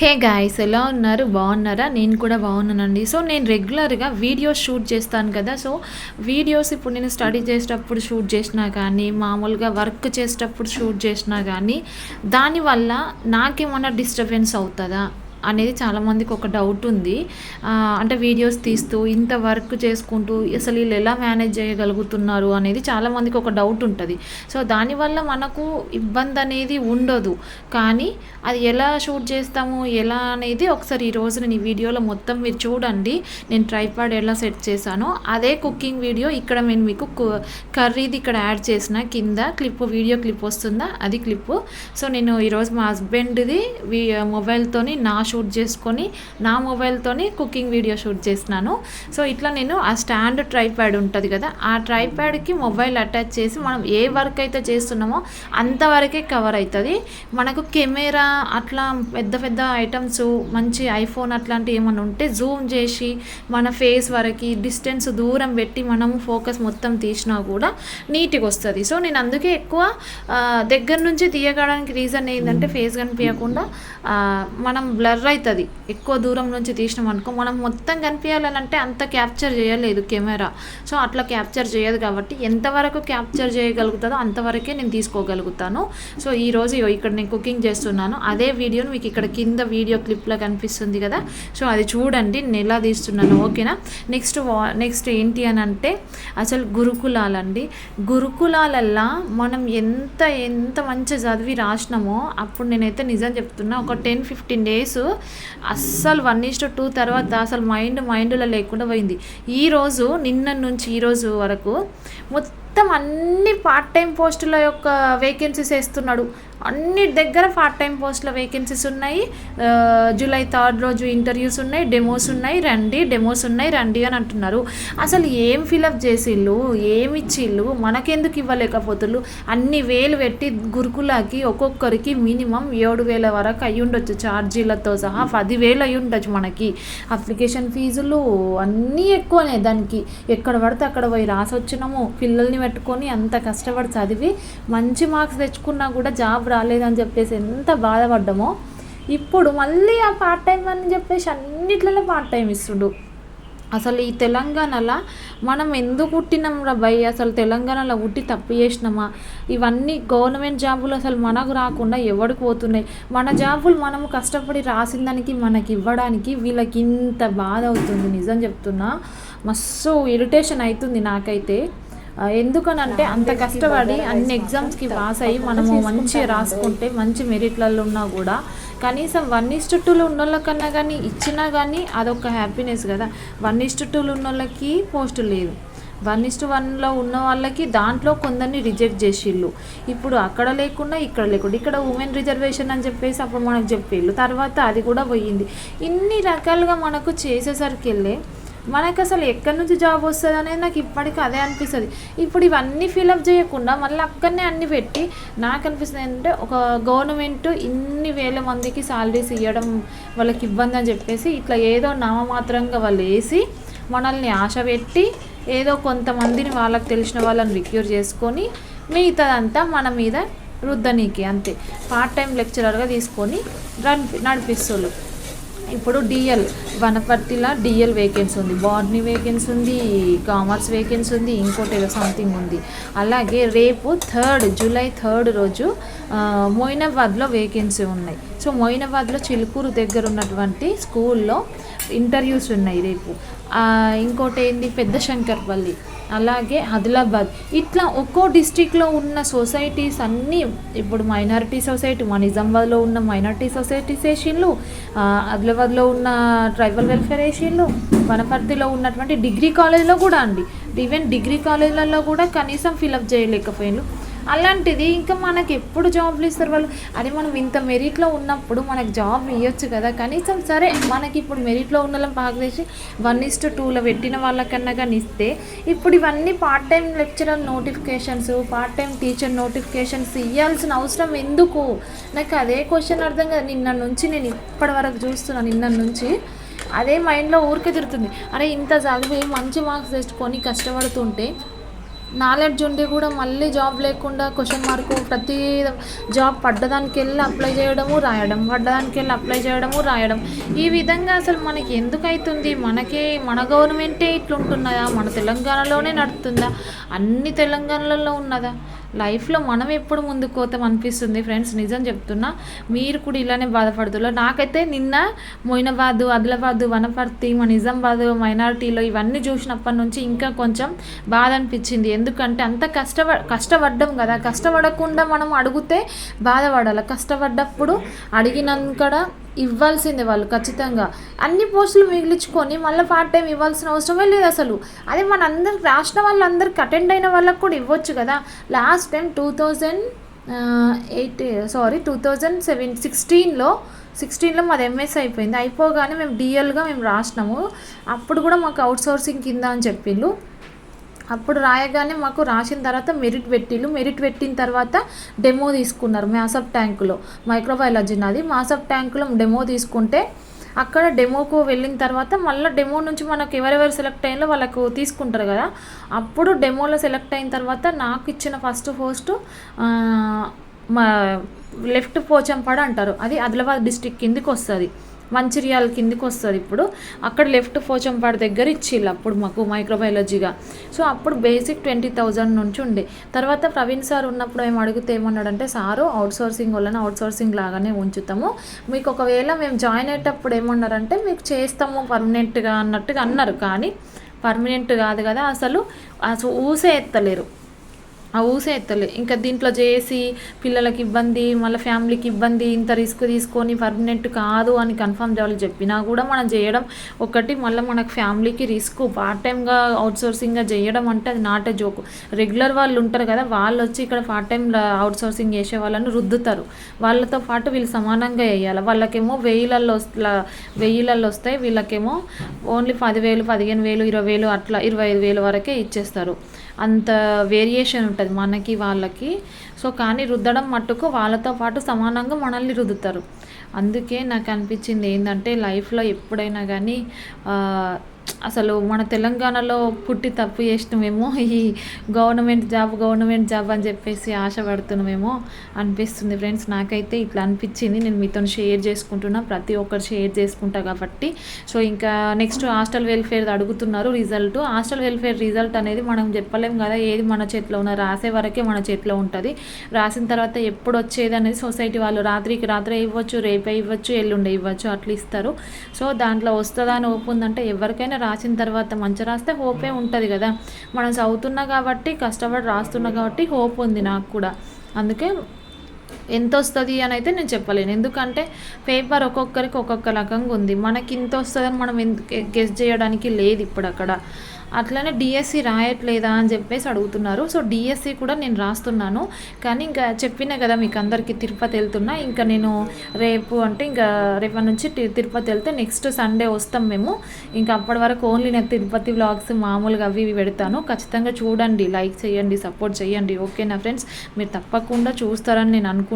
Hey guys ఎలా ఉన్నారు? బాగున్నారా? నేను కూడా బాగున్నానండి. సో నేను రెగ్యులర్గా వీడియోస్ షూట్ చేస్తాను కదా. సో వీడియోస్ ఇప్పుడు నేను స్టడీ చేసేటప్పుడు షూట్ చేసినా కానీ మామూలుగా వర్క్ చేసేటప్పుడు షూట్ చేసినా కానీ దానివల్ల నాకేమన్నా డిస్టర్బెన్స్ అవుతుందా? అనేది చాలామందికి ఒక డౌట్ ఉంది. అంటే వీడియోస్ తీస్తూ ఇంత వర్క్ చేసుకుంటూ అసలు వీళ్ళు ఎలా మేనేజ్ చేయగలుగుతున్నారు అనేది చాలామందికి ఒక డౌట్ ఉంటుంది. సో దానివల్ల మనకు ఇబ్బంది అనేది ఉండదు. కానీ అది ఎలా షూట్ చేస్తాము ఎలా అనేది ఒకసారి ఈ రోజు నేను ఈ వీడియోలో మొత్తం మీరు చూడండి. నేను ట్రైపాడ్ ఎలా సెట్ చేశానో అదే కుకింగ్ వీడియో ఇక్కడ నేను మీకు కు- కర్రీది ఇక్కడ యాడ్ చేసిన కింద క్లిప్ వీడియో క్లిప్ వస్తుందా? అది క్లిప్ సో నేను ఈరోజు మా హస్బెండ్ది మొబైల్తోని నా షూట్ చేసుకొని నా మొబైల్తోని కుకింగ్ వీడియో షూట్ చేసినాను. సో ఇట్లా నేను ఆ స్టాండ్ ట్రైప్యాడ్ ఉంటుంది కదా ఆ ట్రైప్యాడ్కి మొబైల్ అటాచ్ చేసి మనం ఏ వర్క్ అయితే చేస్తున్నామో అంతవరకే కవర్ అవుతుంది మనకు కెమెరా అట్లా పెద్ద పెద్ద ఐటమ్స్ మంచి ఐఫోన్ అట్లాంటివి ఏమైనా ఉంటే జూమ్ చేసి మన ఫేస్ వరకు డిస్టెన్స్ దూరం పెట్టి మనము ఫోకస్ మొత్తం తీసినా కూడా నీట్గా వస్తుంది. సో నేను అందుకే ఎక్కువ దగ్గర నుంచి తీయగడానికి రీజన్ ఏంటంటే ఫేస్ కనిపించకుండా మనం బ్లర్ అవుతుంది ఎక్కువ దూరం నుంచి తీసినాం అనుకో మనం మొత్తం కనిపించాలంటే అంత క్యాప్చర్ చేయలేదు కెమెరా. సో అట్లా క్యాప్చర్ చేయదు కాబట్టి ఎంతవరకు క్యాప్చర్ చేయగలుగుతుందో అంతవరకే నేను తీసుకోగలుగుతాను. సో ఈరోజు ఇక్కడ నేను కుకింగ్ చేస్తున్నాను. అదే వీడియోని మీకు ఇక్కడ కింద వీడియో క్లిప్లో కనిపిస్తుంది కదా. సో అది చూడండి నేను ఎలా తీస్తున్నాను ఓకేనా? నెక్స్ట్ వా నెక్స్ట్ ఏంటి అని అంటే అసలు గురుకులాలండి. గురుకులాలల్లా మనం ఎంత ఎంత మంచి చదివి రాసినామో అప్పుడు నేనైతే నిజం చెప్తున్నా ఒక టెన్ ఫిఫ్టీన్ డేస్ అస్సలు వన్ ఈస్ట్ టూ తర్వాత అసలు మైండ్ మైండ్లో లేకుండా పోయింది. ఈరోజు నిన్న నుంచి ఈరోజు వరకు మొత్తం మొత్తం అన్ని పార్ట్ టైం పోస్టుల యొక్క వేకెన్సీస్ వేస్తున్నాడు. అన్ని దగ్గర పార్ట్ టైం పోస్టుల వేకెన్సీస్ ఉన్నాయి. జూలై థర్డ్ రోజు ఇంటర్వ్యూస్ ఉన్నాయి డెమోస్ ఉన్నాయి. రండి డెమోస్ ఉన్నాయి రండి అని అంటున్నారు. అసలు ఏం ఫిలప్ చేసిళ్ళు? ఏమి ఇచ్చిళ్ళు? మనకెందుకు ఇవ్వలేకపోతుళ్ళు? అన్ని వేలు పెట్టి గురుకులకి ఒక్కొక్కరికి మినిమం ఏడు వేల వరకు అయ్యి ఉండొచ్చు ఛార్జీలతో సహా. పదివేలు అయి ఉండొచ్చు మనకి. అప్లికేషన్ ఫీజులు అన్నీ ఎక్కువనే దానికి. ఎక్కడ పడితే అక్కడ పోయి రాసి వచ్చినాము పిల్లల్ని పెట్టుకొని అంత కష్టపడి చదివి మంచి మార్క్స్ తెచ్చుకున్నా కూడా జాబ్ రాలేదని చెప్పేసి ఎంత బాధపడ్డామో. ఇప్పుడు మళ్ళీ ఆ పార్ట్ టైం అని చెప్పేసి అన్నిట్లలో పార్ట్ టైం ఇస్తుండు. అసలు ఈ తెలంగాణలో మనం ఎందుకు పుట్టినాం రా భయ్? అసలు తెలంగాణలో పుట్టి తప్పు చేసినామా? ఇవన్నీ గవర్నమెంట్ జాబులు అసలు మనకు రాకుండా ఎవడికి పోతున్నాయి? మన జాబులు మనము కష్టపడి రాసిన దానికి మనకి ఇవ్వడానికి వీళ్ళకి ఇంత బాధ అవుతుంది. నిజం చెప్తున్నా. మస్తు ఇరిటేషన్ అవుతుంది నాకైతే. ఎందుకనంటే అంత కష్టపడి అన్ని ఎగ్జామ్స్కి పాస్ అయ్యి మనము మంచిగా రాసుకుంటే మంచి మెరిట్లలో ఉన్నా కూడా కనీసం వన్ ఇస్టు టూలో ఉన్న వాళ్ళకన్నా కానీ ఇచ్చినా కానీ అదొక హ్యాపీనెస్ కదా. వన్ ఇస్టు టూలో ఉన్న వాళ్ళకి పోస్ట్ లేదు. వన్ ఇస్టు వన్లో ఉన్న వాళ్ళకి దాంట్లో కొందరిని రిజెక్ట్ చేసిళ్ళు. ఇప్పుడు అక్కడ లేకుండా ఇక్కడ లేకుండా ఇక్కడ ఉమెన్ రిజర్వేషన్ అని చెప్పేసి అప్పుడు మనకు చెప్పేళ్ళు. తర్వాత అది కూడా పోయింది. ఇన్ని రకాలుగా మనకు చేసేసరికి వెళ్ళే మనకు అసలు ఎక్కడి నుంచి జాబ్ వస్తుంది అనేది నాకు ఇప్పటికీ అదే అనిపిస్తుంది. ఇప్పుడు ఇవన్నీ ఫిలప్ చేయకుండా మళ్ళీ అక్కడనే అన్ని పెట్టి నాకు అనిపిస్తుంది ఏంటంటే ఒక గవర్నమెంట్ ఇన్ని వేల మందికి సాలరీస్ ఇవ్వడం వాళ్ళకి ఇబ్బంది అని చెప్పేసి ఇట్లా ఏదో నామమాత్రంగా వాళ్ళు వేసి మనల్ని ఆశ పెట్టి ఏదో కొంతమందిని వాళ్ళకి తెలిసిన వాళ్ళని రిక్యూర్ చేసుకొని మిగతాదంతా మన మీద రుద్దనీకి అంతే. పార్ట్ టైం లెక్చరర్గా తీసుకొని నడిపి నడిపిస్తున్నారు ఇప్పుడు డిఎల్ వనపర్తిలో డిఎల్ వేకెన్సీ ఉంది. బాటనీ వేకెన్సీ ఉంది కామర్స్ వేకెన్సీ ఉంది ఇంకోటి సంథింగ్ ఉంది. అలాగే రేపు థర్డ్ జూలై థర్డ్ రోజు మోయినాబాద్లో వేకెన్సీ ఉన్నాయి. సో మోయినాబాద్లో చిలుకూరు దగ్గర ఉన్నటువంటి స్కూల్లో ఇంటర్వ్యూస్ ఉన్నాయి రేపు. ఇంకోటి ఏంది? పెద్ద శంకర్పల్లి అలాగే ఆదిలాబాద్. ఇట్లా ఒక్కో డిస్టిక్లో ఉన్న సొసైటీస్ అన్నీ ఇప్పుడు మైనారిటీ సొసైటీ మా నిజామాబాద్లో ఉన్న మైనారిటీ సొసైటీస్ ఏషియన్లు ఆదిలాబాద్లో ఉన్న ట్రైబల్ వెల్ఫేర్ ఏషియన్లు వనపర్తిలో ఉన్నటువంటి డిగ్రీ కాలేజ్లో కూడా అండి. ఈవెన్ డిగ్రీ కాలేజ్లలో కూడా కనీసం ఫిలప్ చేయలేకపోయిండ్రు అలాంటిది ఇంకా మనకి ఎప్పుడు జాబ్లు ఇస్తారు వాళ్ళు? అది మనం ఇంత మెరిట్లో ఉన్నప్పుడు మనకు జాబ్ ఇవ్వచ్చు కదా. కనీసం సరే మనకి ఇప్పుడు మెరిట్లో ఉన్న వాళ్ళని బాగా చేసి వన్ ఇస్ టు టూలో పెట్టిన వాళ్ళకన్నా కానీ ఇస్తే ఇప్పుడు ఇవన్నీ part time lecturer notifications part time teacher notifications ఇవ్వాల్సిన అవసరం ఎందుకు? నాకు అదే క్వశ్చన్ అర్థం కదా. నిన్న నుంచి నేను ఇప్పటి వరకు చూస్తున్నాను నిన్న నుంచి. అదే మైండ్లో ఊరికే తిరుగుతుంది. అరే ఇంత చదివి మంచి మార్క్స్ తెచ్చుకొని కష్టపడుతుంటే నాలెడ్జ్ ఉండి కూడా మళ్ళీ జాబ్ లేకుండా క్వశ్చన్ మార్క్ ప్రతి జాబ్ పడ్డదానికి వెళ్ళి అప్లై చేయడము రాయడం పడ్డదానికి వెళ్ళి అప్లై చేయడము రాయడం. ఈ విధంగా అసలు మనకి ఎందుకు అవుతుంది మనకే మన గవర్నమెంటే ఇట్లుంటున్నదా మన తెలంగాణలోనే నడుతుందా? అన్ని తెలంగాణలలో ఉన్నదా? లైఫ్లో మనం ఎప్పుడు ముందుకు పోతాం అనిపిస్తుంది ఫ్రెండ్స్. నిజం చెప్తున్నా మీరు కూడా ఇలానే బాధపడుతున్నారు. నాకైతే నిన్న మొయినాబాద్ ఆదిలాబాద్ వనపర్తి మా నిజామాబాద్ మైనారిటీలో ఇవన్నీ చూసినప్పటి నుంచి ఇంకా కొంచెం బాధ అనిపించింది. ఎందుకంటే అంత కష్టప కష్టపడ్డాం కదా. కష్టపడకుండా మనం అడిగితే బాధపడాలి. కష్టపడ్డప్పుడు అడిగినాక ఇవ్వాల్సిందే వాళ్ళు ఖచ్చితంగా. అన్ని పోస్టులు మిగిలించుకొని మళ్ళీ పార్ట్ టైం ఇవ్వాల్సిన అవసరమే లేదు అసలు. అదే మనందరికి రాసిన వాళ్ళందరికి అటెండ్ అయిన వాళ్ళకి కూడా ఇవ్వచ్చు కదా. Last time two thousand eight sorry two thousand seven సిక్స్టీన్లో సిక్స్టీన్లో మాది ఎంఎస్ అయిపోయింది. అయిపోగానే మేము డిఎల్గా మేము రాసినాము. అప్పుడు కూడా మాకు అవుట్ సోర్సింగ్ కింద అని చెప్పిండు అప్పుడు రాయగానే మాకు రాసిన తర్వాత మెరిట్ పెట్టిళ్ళు. మెరిట్ పెట్టిన తర్వాత డెమో తీసుకున్నారు మ్యాసప్ ట్యాంకులో. మైక్రోబయాలజీ నాది. మాసప్ ట్యాంకులో డెమో తీసుకుంటే అక్కడ డెమోకు వెళ్ళిన తర్వాత మళ్ళీ డెమో నుంచి మనకు ఎవరెవరు సెలెక్ట్ అయ్యిందో వాళ్ళకు తీసుకుంటారు కదా. అప్పుడు డెమోలో సెలెక్ట్ అయిన తర్వాత నాకు ఇచ్చిన ఫస్ట్ పోస్ట్ మా లెఫ్ట్ పోచంపాడు అంటారు. అది ఆదిలాబాద్ డిస్టిక్ కిందికి వస్తుంది. మంచిర్యాల కిందికి వస్తుంది ఇప్పుడు. అక్కడ లెఫ్ట్ పోచంపాడు దగ్గర ఇచ్చిళ్ళు అప్పుడు మాకు మైక్రోబయాలజీగా. సో అప్పుడు బేసిక్ ట్వంటీ థౌజండ్ నుంచి ఉండే. తర్వాత ప్రవీణ్ సార్ ఉన్నప్పుడు మేము అడిగితే ఏమన్నాడంటే సారు అవుట్ సోర్సింగ్ వలన అవుట్ సోర్సింగ్ లాగానే ఉంచుతాము. మీకు ఒకవేళ మేము జాయిన్ అయ్యేటప్పుడు ఏమన్నారంటే మీకు చేస్తాము పర్మనెంట్గా అన్నట్టుగా అన్నారు. కానీ పర్మనెంట్ కాదు కదా అసలు. అసలు ఊసే ఎత్తలేరు. ఆ ఊసే ఎత్తలే. ఇంకా దీంట్లో చేసి పిల్లలకి ఇబ్బంది మళ్ళీ ఫ్యామిలీకి ఇబ్బంది ఇంత రిస్క్ తీసుకొని పర్మనెంట్ కాదు అని కన్ఫర్మ్ చేయాలి చెప్పినా కూడా మనం చేయడం ఒకటి మళ్ళీ మనకు ఫ్యామిలీకి రిస్క్ పార్ట్ టైంగా అవుట్ సోర్సింగ్గా చేయడం అంటే అది నాటే జోకు. రెగ్యులర్ వాళ్ళు ఉంటారు కదా వాళ్ళు వచ్చి ఇక్కడ పార్ట్ టైం అవుట్ సోర్సింగ్ చేసే వాళ్ళని రుద్దుతారు. వాళ్ళతో పాటు వీళ్ళు సమానంగా వేయాలి వాళ్ళకేమో వెయ్యిలలో వెయ్యిలలో వస్తాయి వీళ్ళకేమో ఓన్లీ పదివేలు పదిహేను వేలు ఇరవై వేలు అట్లా ఇరవై ఐదు వేలు వరకే ఇచ్చేస్తారు. అంత వేరియేషన్ ఉంటుంది. మనకి వాళ్ళకి. సో కానీ రుద్దడం మట్టుకు వాళ్ళతో పాటు సమానంగా మనల్ని రుద్దుతారు. అందుకే నాకు అనిపించింది ఏంటంటే లైఫ్లో ఎప్పుడైనా కానీ అసలు మన తెలంగాణలో పుట్టి తప్పు చేసినామేమో ఈ గవర్నమెంట్ జాబ్ గవర్నమెంట్ జాబ్ అని చెప్పేసి ఆశపడుతున్నామేమో అనిపిస్తుంది ఫ్రెండ్స్. నాకైతే ఇట్లా అనిపించింది. నేను మీతో షేర్ చేసుకుంటున్నా. ప్రతి ఒక్కరు షేర్ చేసుకుంటా కాబట్టి. సో ఇంకా నెక్స్ట్ హాస్టల్ వెల్ఫేర్ అడుగుతున్నారు రిజల్ట్. హాస్టల్ వెల్ఫేర్ రిజల్ట్ అనేది మనం చెప్పలేం కదా. ఏది మన చేతిలో ఉన్న రాసే వరకే మన చేతిలో ఉంటుంది. రాసిన తర్వాత ఎప్పుడు వచ్చేది అనేది సొసైటీ వాళ్ళు రాత్రికి రాత్రి ఇవ్వచ్చు రేపే ఇవ్వచ్చు ఎల్లుండే ఇవ్వచ్చు అట్లా ఇస్తారు. సో దాంట్లో వస్తుందా అని ఓపు ఉందంటే ఎవరికైనా రాసిన తర్వాత మంచి రాస్తే హోపే ఉంటుంది కదా. మనం చదువుతున్నా కాబట్టి కష్టపడి రాస్తున్నా కాబట్టి హోప్ ఉంది నాకు కూడా. అందుకే ఎంత వస్తుంది అని అయితే నేను చెప్పలేను. ఎందుకంటే పేపర్ ఒక్కొక్కరికి ఒక్కొక్క రకంగా ఉంది. మనకి ఇంత వస్తుందని మనం గెస్ చేయడానికి లేదు ఇప్పుడు అక్కడ అట్లనే డిఎస్సి రాయట్లేదా అని చెప్పేసి అడుగుతున్నారు. సో డిఎస్సి కూడా నేను రాస్తున్నాను. కానీ ఇంకా చెప్పినా కదా మీకు అందరికీ తిరుపతి వెళ్తున్నా. ఇంకా నేను రేపు అంటే ఇంకా రేపటి నుంచి తిరుపతి వెళ్తే నెక్స్ట్ సండే వస్తాం మేము. ఇంకా అప్పటి వరకు ఓన్లీ నేను తిరుపతి వ్లాగ్స్ మామూలుగా అవి ఇవి పెడతాను. ఖచ్చితంగా చూడండి లైక్ చేయండి సపోర్ట్ చేయండి. ఓకేనా ఫ్రెండ్స్? మీరు తప్పకుండా చూస్తారని నేను అనుకుంటున్నాను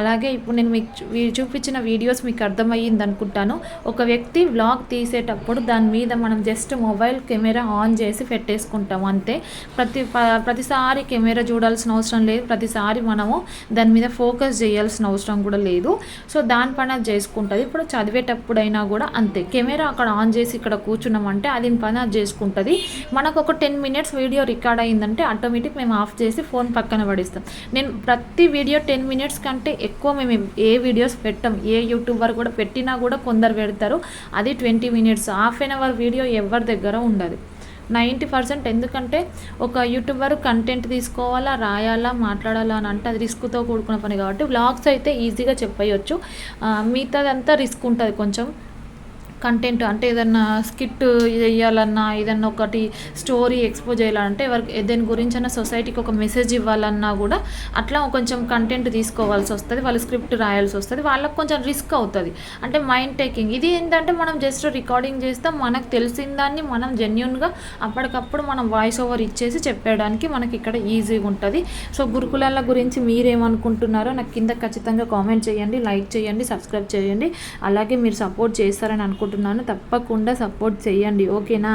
అలాగే ఇప్పుడు నేను మీకు చూపించిన వీడియోస్ మీకు అర్థమయ్యింది అనుకుంటాను. ఒక వ్యక్తి వ్లాగ్ తీసేటప్పుడు దాని మీద మనం just mobile camera camera on చేసి పెట్టేసుకుంటాం అంతే. ప్రతి ప్రతిసారి కెమెరా చూడాల్సిన అవసరం లేదు. ప్రతిసారి మనము దాని మీద ఫోకస్ చేయాల్సిన అవసరం కూడా లేదు. సో దాని పని అది చేసుకుంటుంది. ఇప్పుడు చదివేటప్పుడైనా కూడా అంతే. కెమెరా అక్కడ ఆన్ చేసి ఇక్కడ కూర్చున్నామంటే అది పని అది చేసుకుంటుంది. మనకు ఒక టెన్ మినిట్స్ వీడియో రికార్డ్ అయిందంటే ఆటోమేటిక్ మేము ఆఫ్ చేసి ఫోన్ పక్కన పడిస్తాం. నేను ప్రతి వీడియో టెన్ టెన్ మినిట్స్ కంటే ఎక్కువ మేము ఏ వీడియోస్ పెట్టాం. ఏ యూట్యూబర్ కూడా పెట్టినా కూడా కొందరు పెడతారు. అది twenty minutes. Half an hour video ఎవరి దగ్గర ఉండదు. నైంటీ పర్సెంట్ ఎందుకంటే ఒక యూట్యూబర్ కంటెంట్ తీసుకోవాలా రాయాలా మాట్లాడాలా అని అంటే అది రిస్క్తో కూడుకున్న పని కాబట్టి వ్లాగ్స్ అయితే ఈజీగా చెప్పేయచ్చు మిగతాదంతా రిస్క్ ఉంటుంది కొంచెం. కంటెంట్ అంటే ఏదన్నా స్కిట్ చేయాలన్నా ఏదన్నా ఒకటి స్టోరీ ఎక్స్పోజ్ చేయాలంటే ఎవరికి దేని గురించైనా సొసైటీకి ఒక మెసేజ్ ఇవ్వాలన్నా కూడా అట్లా కొంచెం కంటెంట్ తీసుకోవాల్సి వస్తుంది వాళ్ళు స్క్రిప్ట్ రాయాల్సి వస్తుంది వాళ్ళకి కొంచెం రిస్క్ అవుతుంది. అంటే మైండ్ టేకింగ్ ఇది ఏంటంటే మనం జస్ట్ రికార్డింగ్ చేస్తాం మనకు తెలిసిన దాన్ని మనం జెన్యున్గా అప్పటికప్పుడు మనం వాయిస్ ఓవర్ ఇచ్చేసి చెప్పడానికి మనకి ఇక్కడ ఈజీగా ఉంటుంది. సో గురుకులాల గురించి మీరేమనుకుంటున్నారో నాకు కింద ఖచ్చితంగా కామెంట్ చేయండి లైక్ చేయండి సబ్స్క్రైబ్ చేయండి. అలాగే మీరు సపోర్ట్ చేస్తారని అనుకుంటున్నాను అనుకుంటున్నాను తప్పకుండా సపోర్ట్ చేయండి ఓకేనా?